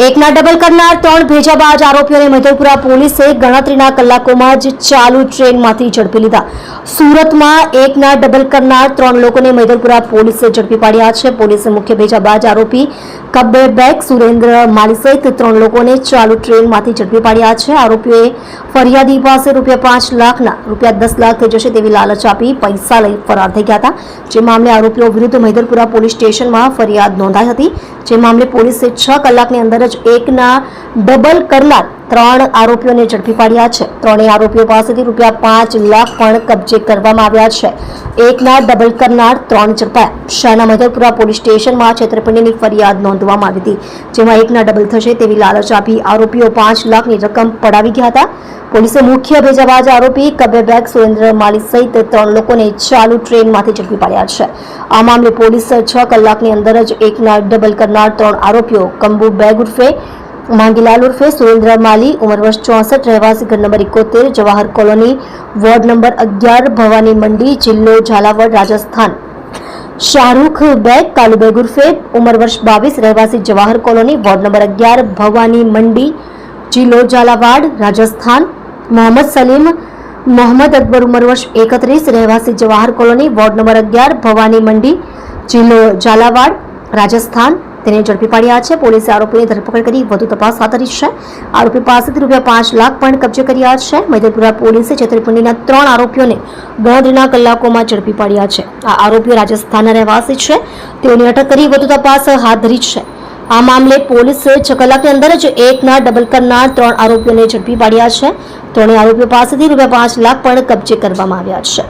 એકના ડબલ કરનાર ત્રણ ભેજાબાજ આરોપીઓને મધેપુરા પોલીસે ગણતરીના કલાકોમાં જ ચાલુ ટ્રેનમાંથી ઝડપી લીધા. સુરતમાં એકના ડબલ કરનાર ત્રણ લોકોને મધેપુરા પોલીસે ઝડપી પાડ્યા છે. પોલીસે મુખ્ય ભેજાબાજ આરોપી કબ્બે બેગ સુરેન્દ્ર માલી સહિત ત્રણ લોકોને ચાલુ ટ્રેનમાંથી ઝડપી પાડ્યા છે. આરોપીઓએ ફરિયાદી પાસે રૂપિયા પાંચ લાખના, રૂપિયા દસ લાખ થઈ જશે તેવી લાલચ આપી પૈસા લઈ ફરાર થઈ ગયા હતા. જે મામલે આરોપીઓ વિરુદ્ધ મહેદરપુરા પોલીસ સ્ટેશનમાં ફરિયાદ નોંધાઈ હતી. જે મામલે પોલીસે છ કલાકની અંદર જ એકના ડબલ કરનાર ત્રણ આરોપીઓને ઝડપી પાડ્યા છે. ત્રણેય આરોપીઓ પાસેથી રૂપિયા પાંચ લાખ પણ કબજે કરવામાં આવ્યા છે. એકના ડબલ કરનાર, ત્રણ ઝડપાયા. શહેરના મધરપુરા પોલીસ સ્ટેશનમાં છેતરપિંડીની ફરિયાદ નોંધવામાં આવી હતી, જેમાં એકના ડબલ થશે તેવી લાલચ આપી આરોપીઓ પાંચ લાખની રકમ પડાવી ગયા હતા. પોલીસે મુખ્ય ભેજાબાજ આરોપી કબેબેગ સુરેન્દ્ર માલી સહિત ત્રણ લોકોને ચાલુ ટ્રેનમાંથી ઝડપી પાડ્યા છે. આ મામલે પોલીસ છ કલાકની અંદર જ એકના ડબલ કરનાર ત્રણ આરોપીઓ કંબુ બેગ ઉર્ફે માંગીલાલ ઉર્ફે સુરેન્દ્ર માલી ઉંમર વર્ષ ચોસઠ રહેવાસી ઘર નંબર એકોતેર જવાહર કોલોની વોર્ડ નંબર અગિયાર ભવાની મંડી જિલ્લો ઝાલાવાડ રાજસ્થાન શાહરૂખ બેગ કાલુ બેગ ઉર્ફે ઉંમર વર્ષ બાવીસ રહેવાસી જવાહર કોલોની વોર્ડ નંબર અગિયાર ભવાની મંડી જિલ્લો ઝાલાવાડ રાજસ્થાન મોહમ્મદ સલીમ મોહમ્મદ અકબર ઉંમર વર્ષ એકત્રીસ રહેવાસી જવાહર કોલોની વોર્ડ નંબર અગિયાર ભવાની મંડી જિલ્લો ઝાલાવાડ રાજસ્થાન તેને ઝડપી પાડ્યા છે. પોલીસે આરોપીની ધરપકડ કરી વધુ તપાસ હાથ ધરી છે. આરોપી પાસેથી રૂપિયા પાંચ લાખ પણ કબજે કર્યા છે. મૈદરપુરા પોલીસે છેતરપિંડીના ત્રણ આરોપીઓને ગણતરીના કલાકોમાં ઝડપી પાડ્યા છે. આ આરોપીઓ રાજસ્થાનના રહેવાસી છે. તેઓની અટક કરી વધુ તપાસ હાથ ધરી છે. આ મામલે પોલીસે છ કલાકની અંદર જ એકના ડબલ કરનાર ત્રણ આરોપીઓને ઝડપી પાડ્યા છે. ત્રણેય આરોપીઓ પાસેથી રૂપિયા પાંચ લાખ પણ કબજે કરવામાં આવ્યા છે.